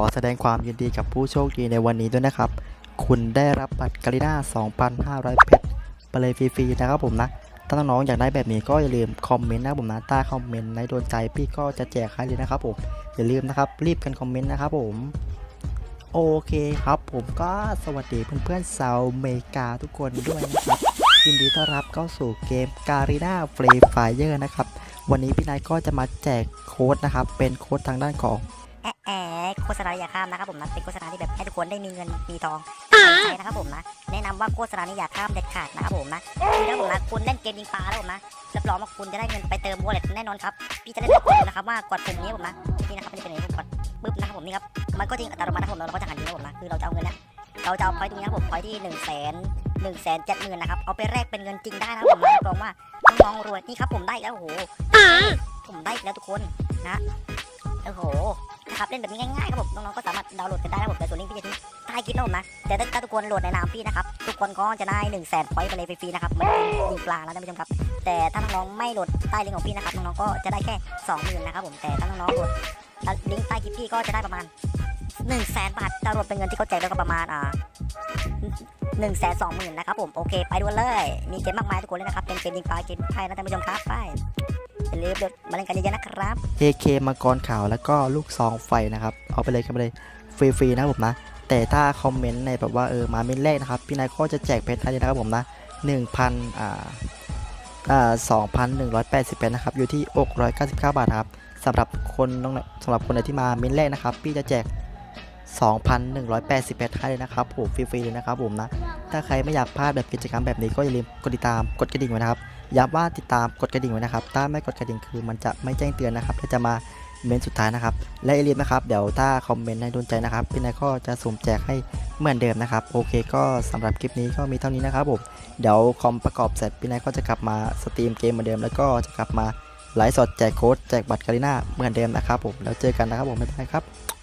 ขอแสดงความยินดีกับผู้โชคดีในวันนี้ด้วยนะครับ คุณได้รับบัตรกาลิน่า2,500 เพชรไปเลยฟรีๆนะครับผมนะ ถ้าน้องๆอยากได้แบบนี้ก็อย่าลืมคอมเมนต์นะผมนะใต้คอมเมนต์ในโดนใจพี่ก็จะแจกให้เลยนะครับผม อย่าลืมนะครับ รีบกันคอมเมนต์นะครับผม โอเคครับผมก็สวัสดีเพื่อนๆชาวอเมริกาทุกคนด้วยนะครับยินดีต้อนรับเข้าสู่เกมการีนาเฟรีไฟเยอร์นะครับ วันนี้พี่นายก็จะมาแจกโค้ดนะครับ เป็นโค้ดทางด้านของแอ โฆษณาอย่าข้ามนะครับผมนะเป็นโฆษณาที่แบบให้ทุกคนได้มีเงินมีทองใช้นะครับผมนะแนะนำว่าโฆษณานี้อย่าข้ามเด็ดขาดนะครับผมนะคือถ้าผมนะคุณเล่นเกมยิงปลาแล้วผมนะรับรองว่าคุณจะได้เงินไปเติมวอลเล็ตแน่นอนครับพี่จะได้บอกคุณนะครับว่ากดปุ่มนี้ผมนะนี่นะครับมันจะเป็นอย่างนี้ผมกดปึ๊บนะครับผมนี่ครับมันก็จริงอัตโนมัตินะครับผมเราก็จะหันยิงนะครับผมนะคือเราจะเอาเงินเนี่ยเราจะเอาพอยต์ตรงนี้นะครับผมพอยต์ที่หนึ่งแสนหนึ่งแสนเจ็ดหมื่นนะครับเอาไปแลกเป็นเงินจริงได้นะครับผมนะรับรองว่าน้องๆรวยนี่ครับผมได้อีกแล้วโอ้โหผมได้อีกแล้วทุกคนนะโอ้โห นะครับเล่นแบบนี้ง่ายๆครับผมน้องๆก็สามารถดาวน์โหลดกันได้นะครับผมแต่ส่วนลิงก์พี่จะทิ้งใต้คลิปนะผมนะแต่ถ้าทุกคนโหลดในนามพี่นะครับทุกคนก็จะได้1นึ่งแสนพอยต์ไปเลยฟรีๆนะครับเหมือนยิงปลาแล้วท่านผู้ชมครับ แต่ถ้าน้องๆไม่โหลดใต้ลิงก์ของพี่นะครับน้องๆก็จะได้แค่สองหมื่นนะครับผมแต่ถ้าน้องๆโหลดลิงก์ใต้คลิปพี่ก็จะได้ประมาณ1นึ่งแสนบาทดาวน์โหลดเป็นเงินที่เขาแจกแล้วก็ประมาณอ่าหนึ่งแสนสองหมื่นนะครับผมโอเค ไปดูกันเลยมีเกมมากมายทุกคนเลยนะครับเป็นเกมยิงปลาเกมไทยนะท่านผู้ชมครับไป อย่าลืมมาเล่นกันเยอะๆนะครับ AK มังกรขาวแล้วก็ลูกซองไฟนะครับ เอาไปเลยกันไปเลยฟรีๆนะผมนะ แต่ถ้าคอมเมนต์ในแบบว่าเออมาเมนแรกนะครับ พี่นายก็จะแจกเพชรให้เลยนะครับผมนะ1,000อ่าอ่า2,188นะครับ อยู่ที่699 บาทนะครับสำหรับคนน้องสำหรับคนไหนที่มาเมนแรกนะครับ พี่จะแจก2,188ให้เลยนะครับผมฟรีๆเลยนะครับผมนะ ถ้าใครไม่อยากพลาดแบบกิจกรรมแบบนี้ก็อย่าลืมกดติดตามกดกระดิ่งไว้นะครับ ย้ำว่าติดตามกดกระดิ่งไว้นะครับ ถ้าไม่กดกระดิ่งคือมันจะไม่แจ้งเตือนนะครับและจะมาเมนสุดท้ายนะครับ และอย่าลืมนะครับ เดี๋ยวถ้าคอมเมนต์ในโดนใจนะครับพี่นายก็จะสุ่มแจกให้เหมือนเดิมนะครับ โอเคก็สำหรับคลิปนี้ก็มีเท่านี้นะครับผม เดี๋ยวคอมประกอบเสร็จพี่นายก็จะกลับมาสตรีมเกมเหมือนเดิม แล้วก็จะกลับมาไลฟ์สดแจกโค้ดแจกบัตรการีน่าเหมือนเดิมนะครับผม แล้วเจอกันนะครับผม บ๊ายบายครับ